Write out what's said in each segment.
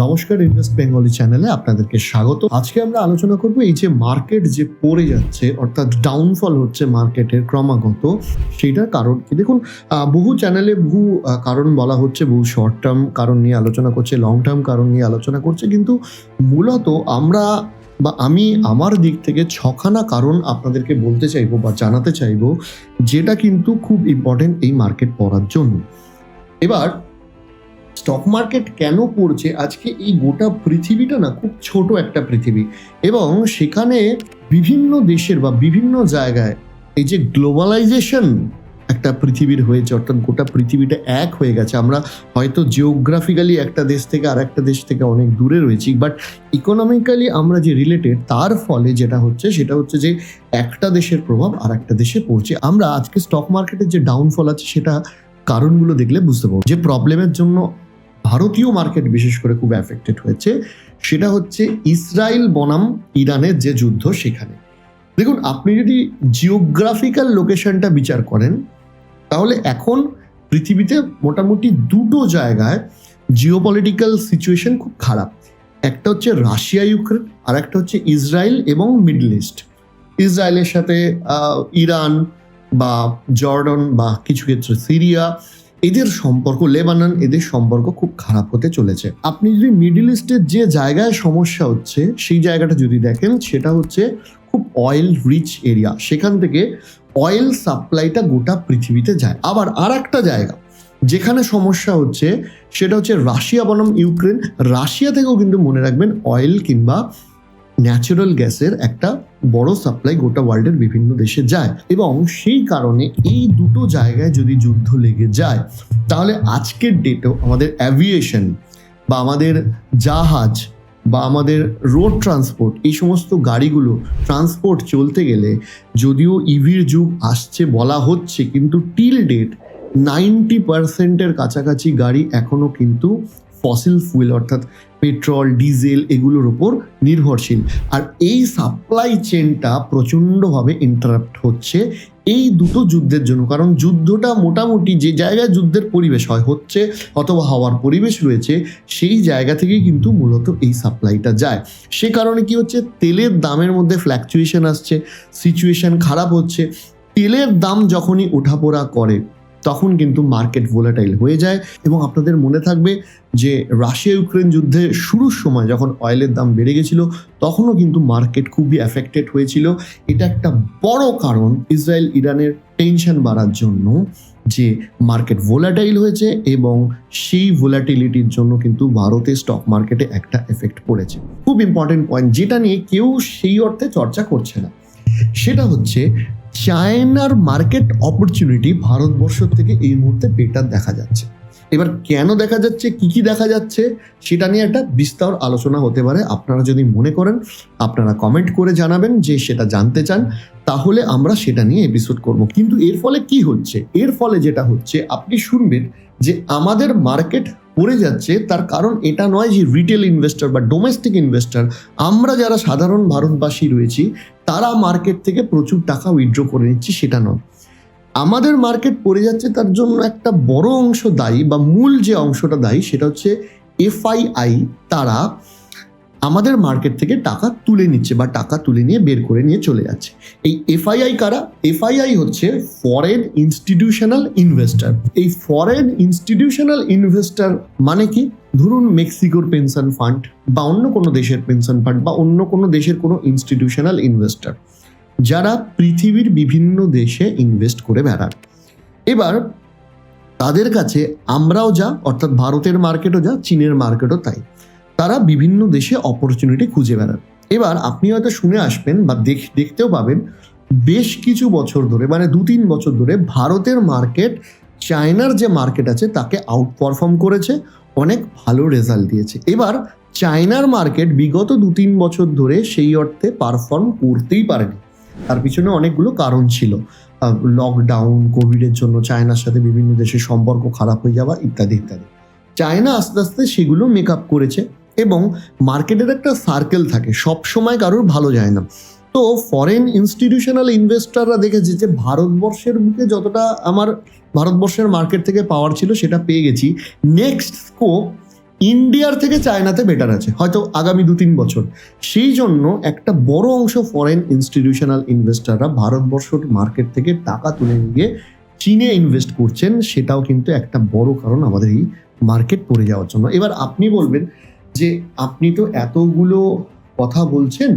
নমস্কার invest Bengali চ্যানেলে আপনাদেরকে স্বাগত। আজকে আমরা আলোচনা করব এই যে মার্কেট যে পড়ে যাচ্ছে, অর্থাৎ ডাউনফল হচ্ছে মার্কেটের ক্রমাগত, সেটার কারণ কি? দেখুন বহু চ্যানেলে বহু কারণ বলা হচ্ছে, বহু শর্ট টার্ম কারণ নিয়ে আলোচনা করছে লং টার্ম কারণ নিয়ে আলোচনা করছে, কিন্তু মূলত আমরা বা আমি আমার দিক থেকে ছখানা কারণ আপনাদেরকে বলতে চাইব বা জানাতে চাইব, যেটা কিন্তু খুব ইম্পর্টেন্ট এই মার্কেট পড়ার জন্য। এবার স্টক মার্কেট কেন পড়ছে? আজকে এই গোটা পৃথিবীটা না খুব ছোট একটা পৃথিবী। এবং সেখানে বিভিন্ন দেশের বা বিভিন্ন জায়গায় এই যে গ্লোবালাইজেশন একটা পৃথিবীর হয়েছে, অর্থাৎ গোটা পৃথিবীটা এক হয়ে গেছে। আমরা হয়তো জিওগ্রাফিক্যালি একটা দেশ থেকে আর একটা দেশ থেকে অনেক দূরে রয়েছি বাট ইকোনমিক্যালি আমরা যে রিলেটেড তার ফলে যেটা হচ্ছে, সেটা হচ্ছে যে একটা দেশের প্রভাব আর একটা দেশে পড়ছে। আমরা আজকে স্টক মার্কেটের যে ডাউনফল আছে, সেটা কারণগুলো দেখলে বুঝতে পারব। যে প্রবলেমের জন্য ভারতীয় মার্কেট বিশেষ করে খুব অ্যাফেক্টেড হয়েছে, সেটা হচ্ছে ইসরায়েল বনাম ইরানের যে যুদ্ধ সেখানে। দেখুন, আপনি যদি জিওগ্রাফিক্যাল লোকেশনটা বিচার করেন, তাহলে এখন পৃথিবীতে মোটামুটি দুটো জায়গায় জিওপলিটিক্যাল সিচুয়েশন খুব খারাপ। একটা হচ্ছে রাশিয়া, ইউক্রেন, আর একটা হচ্ছে ইসরায়েল এবং মিডল ইস্ট। ইসরায়েলের সাথে ইরান বা জর্ডন বা কিছু ক্ষেত্রে সিরিয়া এদের সম্পর্ক, লেবানন এদের সম্পর্ক খুব খারাপ হতে চলেছে। আপনি যদি মিডল ইস্টের যে জায়গায় সমস্যা হচ্ছে, সেই জায়গাটা যদি দেখেন, সেটা হচ্ছে খুব অয়েল রিচ এরিয়া সেখান থেকে অয়েল সাপ্লাইটা গোটা পৃথিবীতে যায়। আবার আর একটা জায়গা, যেখানে সমস্যা হচ্ছে, সেটা হচ্ছে রাশিয়া বনাম ইউক্রেন। রাশিয়া থেকেও কিন্তু মনে রাখবেন অয়েল কিংবা ন্যাচারাল গ্যাসের একটা বড় সাপ্লাই গোটা ওয়ার্ল্ডের বিভিন্ন দেশে যায় এবং সেই কারণে এই দুটো জায়গায় যদি যুদ্ধ লেগে যায়, তাহলে আজকের ডেটেও আমাদের অ্যাভিয়েশন বা আমাদের জাহাজ বা আমাদের রোড ট্রান্সপোর্ট এই সমস্ত গাড়িগুলো ট্রান্সপোর্ট চলতে গেলে যদিও ইভির যুগ আসছে বলা হচ্ছে, কিন্তু টিল ডেট নাইনটি পার্সেন্টের কাছাকাছি গাড়ি এখনও কিন্তু ফসিল ফুয়েল অর্থাৎ পেট্রোল ডিজেল এগুলোর ওপর নির্ভরশীল। আর এই সাপ্লাই চেনটা প্রচণ্ডভাবে ইন্টারাপ্ট হচ্ছে এই দুটো যুদ্ধের জন্য। কারণ যুদ্ধটা মোটামুটি যে জায়গায় যুদ্ধের পরিবেশ হয়, হচ্ছে অথবা হওয়ার পরিবেশ রয়েছে, সেই জায়গা থেকেই কিন্তু মূলত এই সাপ্লাইটা যায়। সে কারণে কি হচ্ছে, তেলের দামের মধ্যে ফ্ল্যাকচুয়েশন আসছে সিচুয়েশন খারাপ হচ্ছে। তেলের দাম যখনই ওঠাপড়া করে তখন কিন্তু মার্কেট ভোলাটাইল হয়ে যায় এবং আপনাদের মনে থাকবে যে রাশিয়া ইউক্রেন যুদ্ধে শুরুর সময় যখন অয়েলের দাম বেড়ে গেছিল, তখনও কিন্তু মার্কেট খুবই অ্যাফেক্টেড হয়েছিল। এটা একটা বড় কারণ ইসরায়েল ইরানের টেনশন বাড়ার জন্য যে মার্কেট ভোলাটাইল হয়েছে এবং সেই ভোলাটিলিটির জন্য কিন্তু ভারতের স্টক মার্কেটে একটা এফেক্ট পড়েছে। খুব ইম্পর্টেন্ট পয়েন্ট যেটা নিয়ে কেউ সেই অর্থে চর্চা করছে না। সেটা হচ্ছে চায়নার মার্কেট অপরচুনিটি ভারতবর্ষ থেকে এই মুহূর্তে বেটার দেখা যাচ্ছে। এবার কেন দেখা যাচ্ছে, কি কি দেখা যাচ্ছে, সেটা নিয়ে একটা বিস্তর আলোচনা হতে পারে। আপনারা যদি মনে করেন, আপনারা কমেন্ট করে জানাবেন যে সেটা জানতে চান, তাহলে আমরা সেটা নিয়ে এপিসোড করব। কিন্তু এর ফলে কি হচ্ছে? এর ফলে যেটা হচ্ছে, আপনি শুনবেন যে আমাদের মার্কেট পড়ে যাচ্ছে, তার কারণ এটা নয় যে রিটেল ইনভেস্টর বা ডোমেস্টিক ইনভেস্টর আমরা যারা সাধারণ ভারতবাসী রয়েছি মার্কেট থেকে প্রচুর টাকা উইথড্র করে নিচ্ছে, সেটা নয়। আমাদের মার্কেট পড়ে যাচ্ছে তার জন্য একটা বড় অংশ দায়ী বা মূল যে অংশটা দায়ী, সেটা হচ্ছে এফআইআই তারা আমাদের মার্কেট থেকে টাকা তুলে নিচ্ছে বা টাকা তুলে নিয়ে বের করে নিয়ে চলে যাচ্ছে। এই এফআইআই কারা? এফআইআই হচ্ছে ফরেন ইনস্টিটিউশনাল ইনভেস্টর এই ফরেন ইনস্টিটিউশনাল ইনভেস্টর মানে কি? ধরুন মেক্সিকোর পেনশন ফান্ড বা অন্য কোনো দেশের পেনশন ফান্ড বা অন্য কোনো দেশের কোনো ইনস্টিটিউশনাল ইনভেস্টর যারা পৃথিবীর বিভিন্ন দেশে ইনভেস্ট করে বেড়ান এবার তাদের কাছে আমরাও যা, অর্থাৎ ভারতের মার্কেটও যা, চীনের মার্কেটও তাই। তারা বিভিন্ন দেশে অপরচুনিটি খুঁজে বেড়ান। এবার আপনি হয়তো শুনে আসবেন বা দেখ, দেখতেও পাবেন, বেশ কিছু বছর ধরে মানে দু তিন বছর ধরে ভারতের মার্কেট চায়নার যে মার্কেট আছে, তাকে আউট পারফর্ম করেছে, অনেক ভালো রেজাল্ট দিয়েছে। এবার চায়নার মার্কেট বিগত দু তিন বছর ধরে সেই অর্থে পারফর্ম করতেই পারেনি। তার পিছনে অনেকগুলো কারণ ছিল। লকডাউন কোভিডের জন্য চায়নার সাথে বিভিন্ন দেশের সম্পর্ক খারাপ হয়ে যাওয়া, ইত্যাদি ইত্যাদি। চায়না আস্তে আস্তে সেগুলো মেক আপ করেছে। এবং মার্কেটের একটা সার্কেল থাকে সব সময় কারোর ভালো যায় না। তো ফরেন ইনস্টিটিউশনাল ইনভেস্টররা দেখেছে যে ভারতবর্ষের বুকে যতটা আমার ভারতবর্ষের মার্কেট থেকে পাওয়ার ছিল সেটা পেয়ে গেছি। নেক্সট স্কোপ ইন্ডিয়ার থেকে চায়নাতে বেটার আছে, হয়তো আগামী দু তিন বছর। সেই জন্য একটা বড় অংশ ফরেন ইনস্টিটিউশনাল ইনভেস্টররা ভারতবর্ষর মার্কেট থেকে টাকা তুলে নিয়ে চীনে ইনভেস্ট করছেন, সেটাও কিন্তু একটা বড় কারণ আমাদের এই মার্কেট পড়ে যাওয়ার জন্য। এবার আপনি বলবেন যে আপনি তো এতগুলো কথা বলছেন,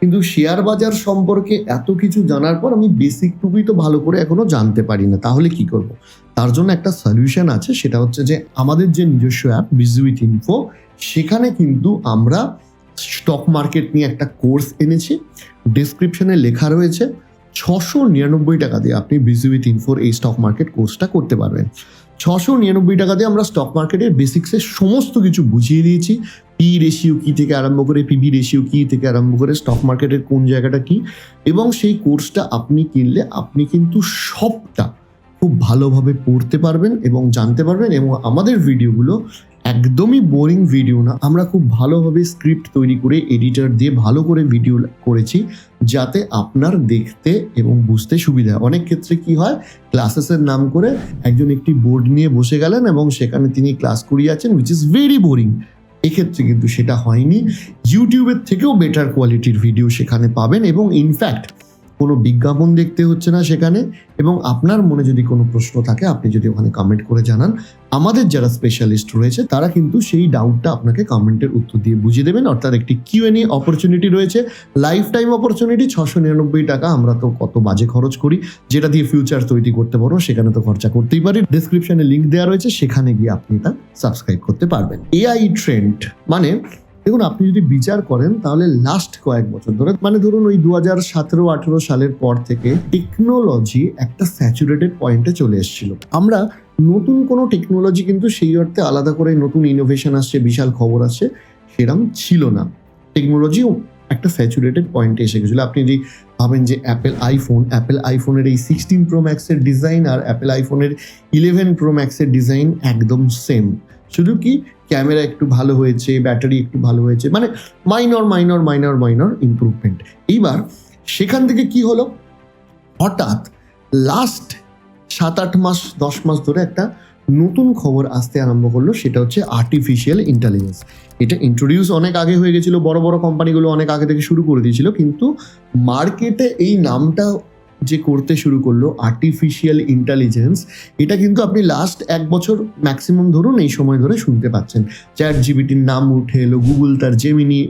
কিন্তু শেয়ার বাজার সম্পর্কে এত কিছু জানার পর আমি বেসিকটুকুই তো ভালো করে এখনও জানতে পারি না। তাহলে কি করব? তার জন্য একটা সলিউশন আছে, সেটা হচ্ছে যে আমাদের যে নিজস্ব অ্যাপ বিজুইথ ইনফো সেখানে কিন্তু আমরা স্টক মার্কেট নিয়ে একটা কোর্স এনেছি। ডেসক্রিপশনে লেখা রয়েছে, ছশো নিরানব্বই টাকা দিয়ে আপনি বিজুইথ ইনফোর এই স্টক মার্কেট কোর্সটা করতে পারবেন। ছশো নিরানব্বই টাকাতে আমরা স্টক মার্কেটের বেসিক্সের সমস্ত কিছু বুঝিয়ে দিয়েছি। পি রেশিও কী থেকে আরম্ভ করে পিবি রেশিও কী থেকে আরম্ভ করে স্টক মার্কেটের কোন জায়গাটা কী? এবং সেই কোর্সটা আপনি কিনলে আপনি কিন্তু সবটা খুব ভালোভাবে পড়তে পারবেন এবং জানতে পারবেন এবং আমাদের ভিডিওগুলো একদমই বোরিং ভিডিও না। আমরা খুব ভালোভাবে স্ক্রিপ্ট তৈরি করে এডিটর দিয়ে ভালো করে ভিডিও করেছি যাতে আপনার দেখতে এবং বুঝতে সুবিধা হয়। অনেক ক্ষেত্রে কি হয় ক্লাসেসের নাম করে একজন একটি বোর্ড নিয়ে বসে গেলেন এবং সেখানে তিনি ক্লাস করিয়ে আছেন উইচ ইজ ভেরি বোরিং এক্ষেত্রে কিন্তু সেটা হয়নি। ইউটিউবের থেকেও বেটার কোয়ালিটির ভিডিও সেখানে পাবেন এবং ইনফ্যাক্ট কোনো বিজ্ঞাপন দেখতে হচ্ছে না সেখানে এবং আপনার মনে যদি কোনো প্রশ্ন থাকে, আপনি যদি ওখানে কমেন্ট করে জানান। আমাদের যারা স্পেশালিস্ট রয়েছে, তারা কিন্তু সেই ডাউটটা আপনাকে কমেন্টের উত্তর দিয়ে বুঝিয়ে দেবেন। অর্থাৎ একটি কিউএনএ অপরচুনিটি রয়েছে। লাইফ টাইম অপরচুনিটি ছশো নিরানব্বই টাকা। আমরা তো কত বাজে খরচ করি, যেটা দিয়ে ফিউচার তৈরি করতে পারো সেখানে তো খরচা করতেই পারি। ডিসক্রিপশনে লিঙ্ক দেওয়া রয়েছে, সেখানে গিয়ে আপনি এটা সাবস্ক্রাইব করতে পারবেন। এআই ট্রেন্ড মানে দেখুন, আপনি যদি বিচার করেন, তাহলে লাস্ট কয়েক বছর ধরে মানে ধরুন ওই দু হাজার সতেরো, আঠেরো সালের পর থেকে টেকনোলজি একটা স্যাচুরেটেড পয়েন্টে চলে এসেছিল। আমরা নতুন কোনো টেকনোলজি কিন্তু সেই অর্থে আলাদা করে নতুন ইনোভেশন আসছে, বিশাল খবর আসছে, সেরম ছিল না। টেকনোলজি একটা স্যাচুরেটেড পয়েন্টে এসে গেছিল। আপনি যদি ভাবেন যে অ্যাপেল আইফোন অ্যাপেল আইফোনের এই সিক্সটিন প্রো ম্যাক্সের ডিজাইন আর অ্যাপেল আইফোনের ইলেভেন প্রো ম্যাক্সের ডিজাইন একদম সেম শুধু কি ক্যামেরা একটু ভালো হয়েছে, ব্যাটারি একটু ভালো হয়েছে মানে minor minor minor minor improvement এইবার সেখান থেকে কি হলো? হঠাৎ লাস্ট সাত আট মাস, দশ মাস ধরে একটা নতুন খবর আসতে আরম্ভ করল, সেটা হচ্ছে আর্টিফিশিয়াল ইন্টেলিজেন্স এটা ইন্ট্রোডিউস অনেক আগে হয়ে গেছিল, বড় বড় কোম্পানিগুলো অনেক আগে থেকে শুরু করে দিয়েছিল, কিন্তু মার্কেটে এই নামটা যে করতে শুরু করল আর্টিফিশিয়াল ইন্টেলিজেন্স এটা কিন্তু আপনি লাস্ট এক বছর ম্যাক্সিমাম ধরুন এই সময় ধরে শুনতে পাচ্ছেন। চ্যাট জিবিটির নাম উঠে এলো গুগল তার জেমিনি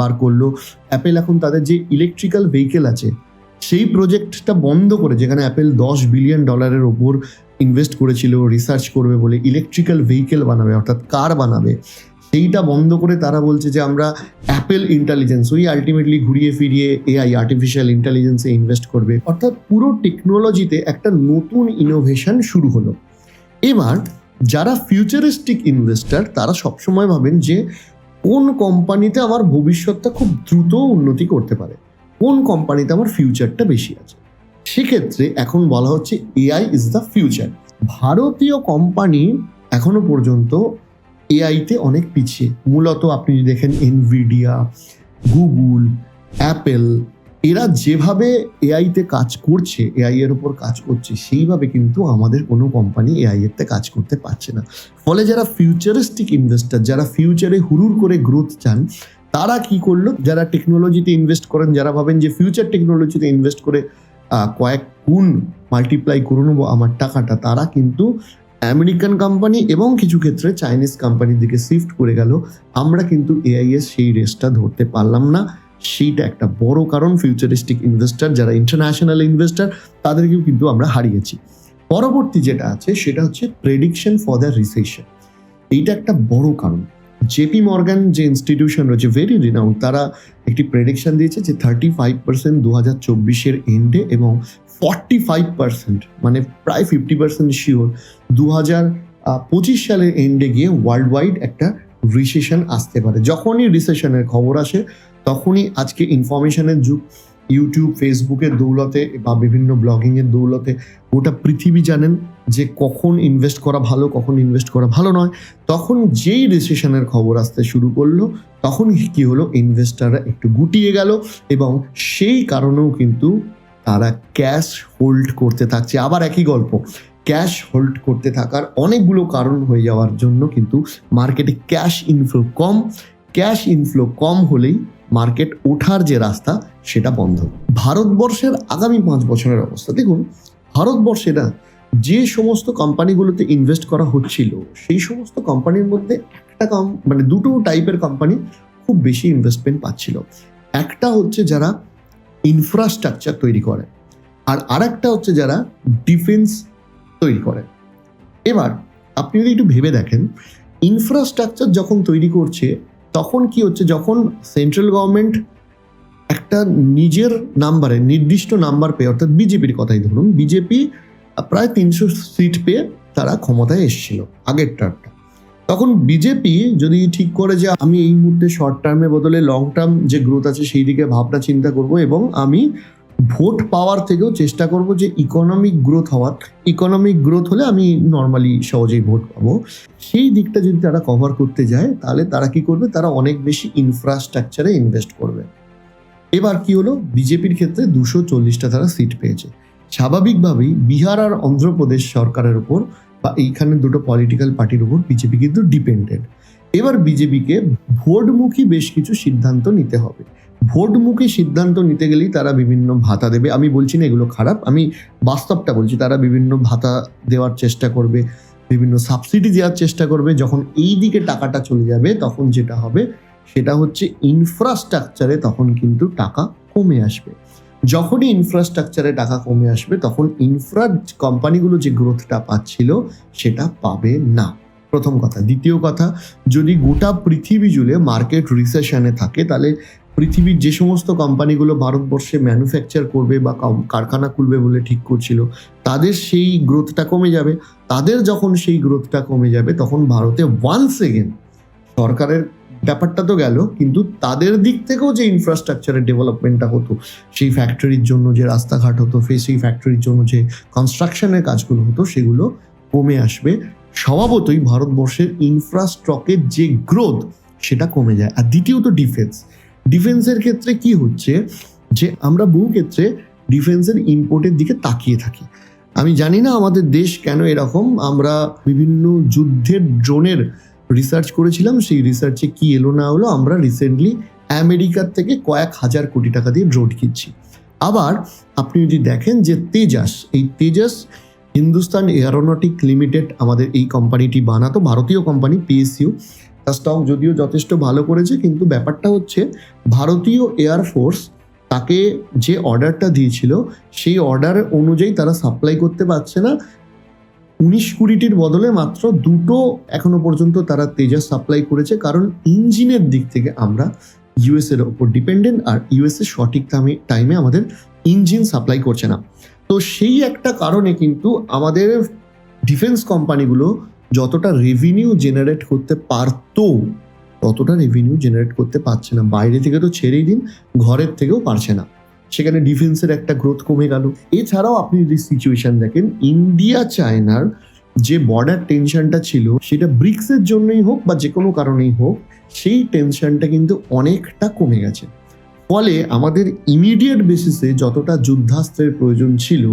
বার করল অ্যাপেল এখন তাদের যে ইলেকট্রিক্যাল ভেহিকেল আছে, সেই প্রজেক্টটা বন্ধ করে, যেখানে অ্যাপেল দশ বিলিয়ন ডলারের ওপর ইনভেস্ট করেছিল রিসার্চ করবে বলে ইলেকট্রিক্যাল ভেহিকেল বানাবে, অর্থাৎ কার বানাবে সেইটা বন্ধ করে তারা বলছে যে আমরা অ্যাপেল ইন্টেলিজেন্স ওই আলটিমেটলি ঘুরিয়ে ফিরিয়ে এআই আর্টিফিশিয়াল ইন্টেলিজেন্সে ইনভেস্ট করবে। অর্থাৎ পুরো টেকনোলজিতে একটা নতুন ইনোভেশন শুরু হলো। এবার যারা ফিউচারিস্টিক ইনভেস্টার তারা সবসময় ভাবেন যে কোন কোম্পানিতে আমার ভবিষ্যৎটা খুব দ্রুত উন্নতি করতে পারে? কোন কোম্পানিতে আমার ফিউচারটা বেশি আছে? সেক্ষেত্রে এখন বলা হচ্ছে এআই ইজ দ্য ফিউচার ভারতীয় কোম্পানি এখনও পর্যন্ত এআইতে অনেক পিছিয়ে। মূলত আপনি দেখেন এনভিডিয়া গুগল অ্যাপেল এরা যেভাবে এআইতে কাজ করছে এআই এর উপর কাজ করছে, সেইভাবে কিন্তু আমাদের কোনো কোম্পানি এআই এরতে কাজ করতে পারছে না। ফলে যারা ফিউচারিস্টিক ইনভেস্টার যারা ফিউচারে হুরুর করে গ্রোথ চান, তারা কি করল? যারা টেকনোলজিতে ইনভেস্ট করেন, যারা ভাবেন যে ফিউচার টেকনোলজিতে ইনভেস্ট করে কয়েক গুণ মাল্টিপ্লাই করে নেব আমার টাকাটা, তারা কিন্তু আমেরিকান কোম্পানি এবং কিছু ক্ষেত্রে চাইনিজ কোম্পানির দিকে শিফট করে গেল। আমরা কিন্তু এআইএস সেই রেসটা ধরতে পারলাম না। সেইটা একটা বড় কারণ ফিউচারিস্টিক ইনভেস্টার যারা ইন্টারন্যাশনাল ইনভেস্টার তাদেরকেও কিন্তু আমরা হারিয়েছি। পরবর্তী যেটা আছে, সেটা হচ্ছে প্রেডিকশন ফর দ্য রিসেশন এইটা একটা বড় কারণ। জেপি মর্গান যে ইনস্টিটিউশন রয়েছে ভেরি রিনাউন্ড তারা একটি প্রেডিকশন দিয়েছে যে থার্টি ফাইভ পার্সেন্ট দু হাজার চব্বিশের এন্ডে এবং ফর্টি ফাইভ পার্সেন্ট মানে প্রায় ফিফটি পার্সেন্ট শিওর দু হাজার পঁচিশ সালের এন্ডে গিয়ে ওয়ার্ল্ড ওয়াইড একটা রিসেশন আসতে পারে। যখনই রিসেশনের খবর আসে, তখনই আজকে ইনফরমেশনের যুগ। ইউটিউব ফেসবুকের দৌলতে বা বিভিন্ন ব্লগিংয়ের দৌলতে গোটা পৃথিবী জানেন যে কখন ইনভেস্ট করা ভালো, কখন ইনভেস্ট করা ভালো নয়। তখন যেই রিসেশনের খবর আসতে শুরু করল, তখন কি হলো? ইনভেস্টাররা একটু গুটিয়ে গেল এবং সেই কারণেও কিন্তু তারা ক্যাশ হোল্ড করতে থাকছে। আবার একই গল্প। ক্যাশ হোল্ড করতে থাকার অনেকগুলো কারণ হয়ে যাওয়ার জন্য কিন্তু মার্কেটে ক্যাশ ইনফ্লো কম। ক্যাশ ইনফ্লো কম হলেই মার্কেট ওঠার যে রাস্তা, সেটা বন্ধ। ভারতবর্ষের আগামী পাঁচ বছরের অবস্থা। দেখুন, ভারতবর্ষে না, যে সমস্ত কোম্পানিগুলোতে ইনভেস্ট করা হচ্ছিল, সেই সমস্ত কোম্পানির মধ্যে একটা কম মানে দুটো টাইপের কোম্পানি খুব বেশি ইনভেস্টমেন্ট পাচ্ছিল। একটা হচ্ছে যারা ইনফ্রাস্ট্রাকচার তৈরি করে। আর আরেকটা হচ্ছে যারা ডিফেন্স তৈরি করে। এবার আপনি যদি একটু ভেবে দেখেন ইনফ্রাস্ট্রাকচার যখন তৈরি করছে, তখন কি হচ্ছে? যখন সেন্ট্রাল গভর্নমেন্ট একটা নিজের নাম্বারে নির্দিষ্ট নাম্বার পেয়ে, অর্থাৎ বিজেপির কথাই ধরুন বিজেপি প্রায় তিনশো সিট পেয়ে তারা ক্ষমতায় এসেছিল আগের টার্মটা তখন বিজেপি যদি ঠিক করে যে আমি এই মুহূর্তে শর্ট টার্মে বদলে লং টার্ম যে গ্রোথ আছে সেই দিকে ভাবনা চিন্তা করব এবং আমি ভোট পাওয়ার থেকেও চেষ্টা করব যে ইকোনমিক গ্রোথ হওয়ার। ইকোনমিক গ্রোথ হলে আমি নর্মালি সহজেই ভোট পাবো। সেই দিকটা যদি তারা কভার করতে যায়, তাহলে তারা কি করবে? তারা অনেক বেশি ইনফ্রাস্ট্রাকচারে ইনভেস্ট করবে। এবার কি হলো? বিজেপির ক্ষেত্রে দুশো চল্লিশটা তারা সিট পেয়েছে। স্বাভাবিকভাবেই বিহার আর অন্ধ্রপ্রদেশ সরকারের উপর বা এইখানে দুটো পলিটিক্যাল পার্টির উপর বিজেপি কিন্তু ডিপেন্ডেন্ট এবার বিজেপিকে ভোটমুখী বেশ কিছু সিদ্ধান্ত নিতে হবে। ভোটমুখী সিদ্ধান্ত নিতে গেলেই তারা বিভিন্ন ভাতা দেবে। আমি বলছি না এগুলো খারাপ, আমি বাস্তবটা বলছি, তারা বিভিন্ন ভাতা দেওয়ার চেষ্টা করবে, বিভিন্ন সাবসিডি দেওয়ার চেষ্টা করবে। যখন এই দিকে টাকাটা চলে যাবে, তখন যেটা হবে, সেটা হচ্ছে ইনফ্রাস্ট্রাকচারে তখন কিন্তু টাকা কমে আসবে। যখনই ইনফ্রাস্ট্রাকচারে টাকা কমে আসবে, তখন ইনফ্রা কোম্পানিগুলো যে গ্রোথটা পাচ্ছিল, সেটা পাবে না। প্রথম কথা। দ্বিতীয় কথা, যদি গোটা পৃথিবী জুড়ে মার্কেট রিসেশনে থাকে, তাহলে পৃথিবীর যে সমস্ত কোম্পানিগুলো ভারতবর্ষে ম্যানুফ্যাকচার করবে বা কারখানা খুলবে বলে ঠিক করছিল, তাদের সেই গ্রোথটা কমে যাবে। তাদের যখন সেই গ্রোথটা কমে যাবে, তখন ভারতে ওয়ান্স এগেন সরকারের ব্যাপারটা তো গেল, কিন্তু তাদের দিক থেকেও যে ইনফ্রাস্ট্রাকচারের ডেভেলপমেন্টটা হতো, সেই ফ্যাক্টরির জন্য যে রাস্তাঘাট হতো সেই ফ্যাক্টরির জন্য যে কনস্ট্রাকশনের কাজগুলো হতো, সেগুলো কমে আসবে। স্বভাবতই ভারতবর্ষের ইনফ্রাস্ট্রাকের যে গ্রোথ সেটা কমে যায়। আর দ্বিতীয়ত ডিফেন্স ডিফেন্সের ক্ষেত্রে কি হচ্ছে যে আমরা বহু ক্ষেত্রে ডিফেন্সের ইম্পোর্টের দিকে তাকিয়ে থাকি। আমি জানি না আমাদের দেশ কেন এরকম। আমরা বিভিন্ন যুদ্ধের ড্রোনের রিসার্চ করেছিলাম, সেই রিসার্চে কি এলো না হলো, আমরা রিসেন্টলি আমেরিকার থেকে কয়েক হাজার কোটি টাকা দিয়ে ড্রোন কিনছি। আবার আপনি যদি দেখেন যে তেজাস, এই তেজাস হিন্দুস্তান এয়ারোনটিক লিমিটেড আমাদের এই কোম্পানিটি বানাতো, ভারতীয় কোম্পানি পিএসইউ তার স্টক যদিও যথেষ্ট ভালো করেছে, কিন্তু ব্যাপারটা হচ্ছে ভারতীয় এয়ারফোর্স তাকে যে অর্ডারটা দিয়েছিল, সেই অর্ডার অনুযায়ী তারা সাপ্লাই করতে পারছে না। উনিশ কুড়িটির বদলে মাত্র দুটো এখনও পর্যন্ত তারা তেজাস সাপ্লাই করেছে। কারণ ইঞ্জিনের দিক থেকে আমরা ইউএস এর ওপর ডিপেন্ডেন্ট আর ইউএস এর সঠিক টাইমে টাইমে আমাদের ইঞ্জিন সাপ্লাই করছে না। তো সেই একটা কারণে কিন্তু আমাদের ডিফেন্স কোম্পানিগুলো যতটা রেভিনিউ জেনারেট করতে পারতো, ততটা রেভিনিউ জেনারেট করতে পারছে না। বাইরে থেকে তো ছেড়েই দিন, ঘরের থেকেও পারছে না। সেখানে ডিফেন্সের একটা গ্রোথ কমে গেল। এছাড়াও আপনি যদি সিচুয়েশন দেখেন ইন্ডিয়া চায়নার যে বর্ডার টেনশনটা ছিল, সেটা ব্রিক্সের জন্যই হোক বা যে কোনো কারণেই হোক, সেই টেনশনটা কিন্তু অনেকটা কমে গেছে। ফলে আমাদের ইমিডিয়েট বেসিসে যতটা যুদ্ধাস্ত্রের প্রয়োজন ছিল,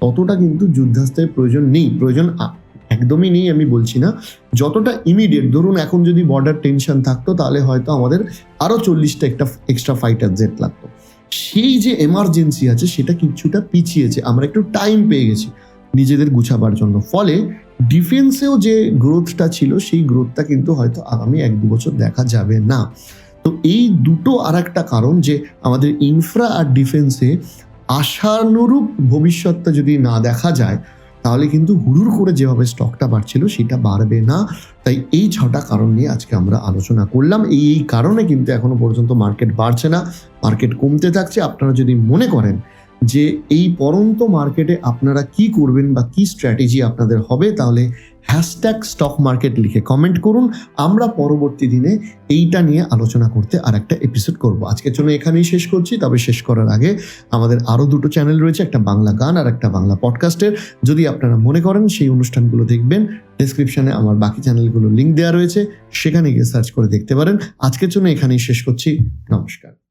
ততটা কিন্তু যুদ্ধাস্ত্রের প্রয়োজন নেই। প্রয়োজন একদমই নেই আমি বলছি না। যতটা ইমিডিয়েট ধরুন এখন যদি বর্ডার টেনশন থাকতো, তাহলে হয়তো আমাদের আরও চল্লিশটা একটা এক্সট্রা ফাইটার জেট লাগতো। সেই যে এমার্জেন্সি আছে, সেটা কিছুটা পিছিয়েছে। আমরা একটু টাইম পেয়ে গেছি নিজেদের গুছাবার জন্য। ফলে ডিফেন্সেও যে গ্রোথটা ছিল, সেই গ্রোথটা কিন্তু হয়তো আগামী এক দু বছর দেখা যাবে না। তো এই দুটো আর একটা কারণ যে আমাদের ইনফ্রা আর ডিফেন্সে আশানুরূপ ভবিষ্যৎটা যদি না দেখা যায় তাহলে কিন্তু হুড়ুর করে যেভাবে স্টকটা বাড়ছিল, সেটা বাড়বে না। তাই এই ছটা কারণ নিয়ে আজকে আমরা আলোচনা করলাম। এই এই কারণে কিন্তু এখনও পর্যন্ত মার্কেট বাড়ছে না মার্কেট কমতে থাকছে। আপনারা যদি মনে করেন যে এই পরন্ত মার্কেটে আপনারা কি করবেন বা কি স্ট্র্যাটেজি আপনাদের হবে, তাহলে হ্যাশট্যাগ স্টক মার্কেট লিখে কমেন্ট করুন। আমরা পরবর্তী দিনে এইটা নিয়ে আলোচনা করতে আর একটা এপিসোড করব। আজকের জন্য এখানেই শেষ করছি, তবে শেষ করার আগে আমাদের আরও দুটো চ্যানেল রয়েছে, একটা বাংলা গান আর একটা বাংলা পডকাস্টের যদি আপনারা মনে করেন সেই অনুষ্ঠানগুলো দেখবেন ডিসক্রিপশনে আমার বাকি চ্যানেলগুলো লিঙ্ক দেওয়া রয়েছে, সেখানে গিয়ে সার্চ করে দেখতে পারেন। আজকের জন্য এখানেই শেষ করছি। নমস্কার।